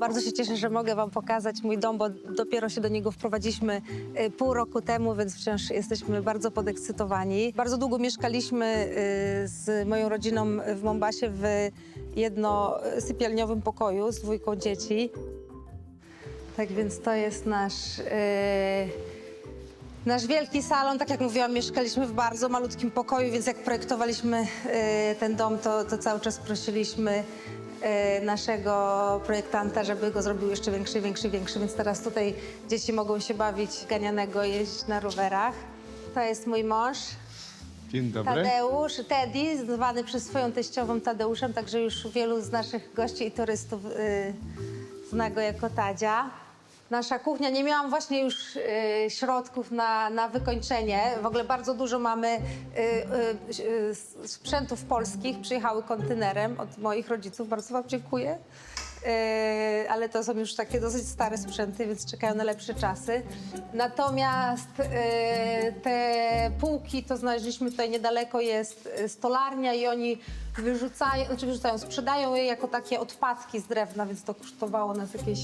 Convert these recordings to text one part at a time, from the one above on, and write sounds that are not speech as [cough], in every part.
Bardzo się cieszę, że mogę Wam pokazać mój dom, bo dopiero się do niego wprowadziliśmy y, pół roku temu, więc wciąż jesteśmy bardzo podekscytowani. Bardzo długo mieszkaliśmy y, z moją rodziną w Mombasie w jednosypialniowym pokoju z dwójką dzieci. Tak więc to jest nasz, y, nasz wielki salon. Tak jak mówiłam, mieszkaliśmy w bardzo malutkim pokoju, więc jak projektowaliśmy y, ten dom, to, to cały czas prosiliśmy y, naszego projektanta, żeby go zrobił jeszcze większy, większy, większy. Więc teraz tutaj dzieci mogą się bawić ganianego, jeździć na rowerach. To jest mój mąż. Dzień dobry. Tadeusz, Teddy, zwany przez swoją teściową Tadeuszem, także już wielu z naszych gości i turystów y, zna go jako Tadzia. Nasza kuchnia, nie miałam właśnie już y, środków na, na wykończenie. W ogóle bardzo dużo mamy y, y, y, sprzętów polskich, przyjechały kontenerem od moich rodziców, bardzo wam dziękuję. Yy, ale to są już takie dosyć stare sprzęty, więc czekają na lepsze czasy. Natomiast yy, te półki to znaleźliśmy tutaj niedaleko jest yy, stolarnia i oni wyrzucają, znaczy wyrzucają, sprzedają je jako takie odpadki z drewna, więc to kosztowało nas jakieś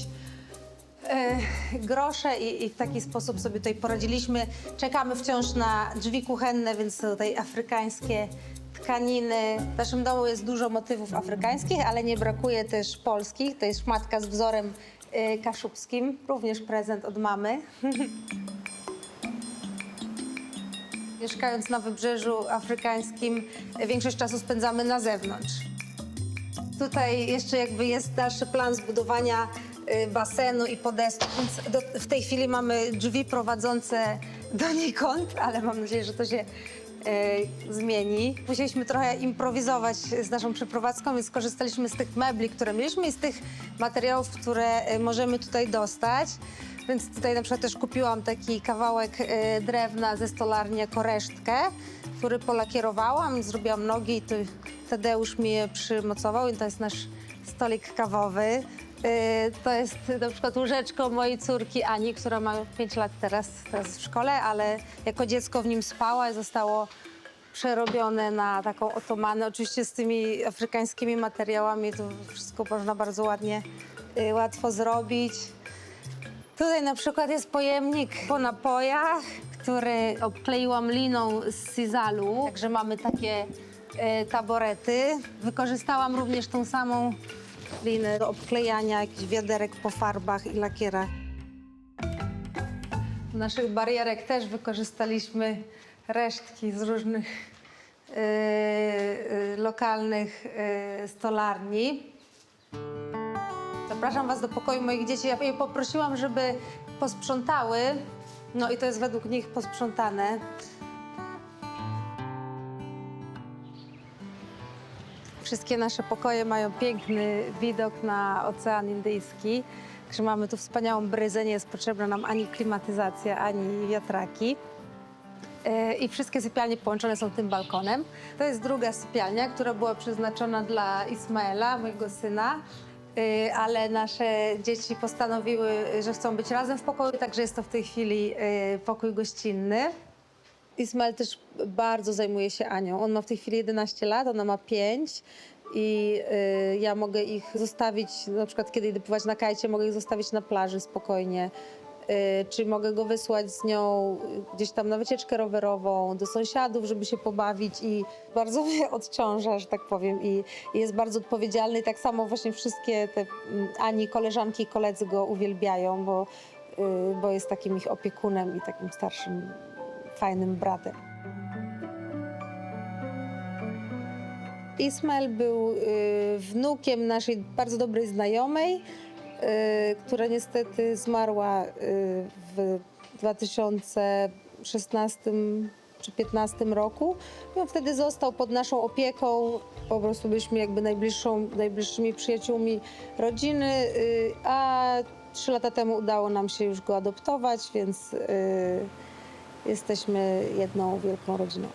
e, grosze i, i w taki sposób sobie tutaj poradziliśmy. Czekamy wciąż na drzwi kuchenne, więc tutaj afrykańskie tkaniny. W naszym domu jest dużo motywów afrykańskich, ale nie brakuje też polskich. To jest szmatka z wzorem e, kaszubskim, również prezent od mamy. [laughs] Mieszkając na wybrzeżu afrykańskim, większość czasu spędzamy na zewnątrz. Tutaj jeszcze jakby jest dalszy plan zbudowania y, basenu i podestu, więc do, w tej chwili mamy drzwi prowadzące donikąd, ale mam nadzieję, że to się y, zmieni. Musieliśmy trochę improwizować z naszą przeprowadzką, więc skorzystaliśmy z tych mebli, które mieliśmy i z tych materiałów, które y, możemy tutaj dostać. Więc tutaj na przykład też kupiłam taki kawałek drewna ze stolarni jako resztkę, który polakierowałam, zrobiłam nogi i Tadeusz mi je przymocował i to jest nasz stolik kawowy. Y, To jest na przykład łóżeczko mojej córki Ani, która ma 5 lat teraz, teraz w szkole, ale jako dziecko w nim spała i zostało przerobione na taką otomanę. Oczywiście z tymi afrykańskimi materiałami to wszystko można bardzo ładnie, y, łatwo zrobić. Tutaj na przykład jest pojemnik po napojach, który obkleiłam liną z sizalu, także mamy takie e, taborety. Wykorzystałam również tą samą linę do obklejania jakichś wiaderek po farbach i lakierach. Do naszych barierek też wykorzystaliśmy resztki z różnych e, e, lokalnych e, stolarni. Zapraszam Was do pokoju moich dzieci. Ja je poprosiłam, żeby posprzątały. No i to jest według nich posprzątane. Wszystkie nasze pokoje mają piękny widok na Ocean Indyjski. Także mamy tu wspaniałą bryzę, nie jest potrzebna nam ani klimatyzacja, ani wiatraki. E, I wszystkie sypialnie połączone są tym balkonem. To jest druga sypialnia, która była przeznaczona dla Ismaela, mojego syna. E, Ale nasze dzieci postanowiły, że chcą być razem w pokoju, także jest to w tej chwili e, pokój gościnny. Ismael też bardzo zajmuje się Anią. On ma w tej chwili 11 lat, ona ma 5 i y, ja mogę ich zostawić, na przykład kiedy idę pływać na kajcie, mogę ich zostawić na plaży spokojnie. Y, czy mogę go wysłać z nią gdzieś tam na wycieczkę rowerową do sąsiadów, żeby się pobawić i bardzo [laughs] mnie odciąża, że tak powiem i, i jest bardzo odpowiedzialny i tak samo właśnie wszystkie te mm, Ani koleżanki i koledzy go uwielbiają, bo, y, bo jest takim ich opiekunem i takim starszym fajnym bratem. Ismael był y, wnukiem naszej bardzo dobrej znajomej, y, która niestety zmarła y, w 2016 czy 2015 roku. I on wtedy został pod naszą opieką. Po prostu byliśmy jakby najbliższą, najbliższymi przyjaciółmi rodziny, a trzy lata temu udało nam się już go adoptować, więc jesteśmy jedną wielką rodziną.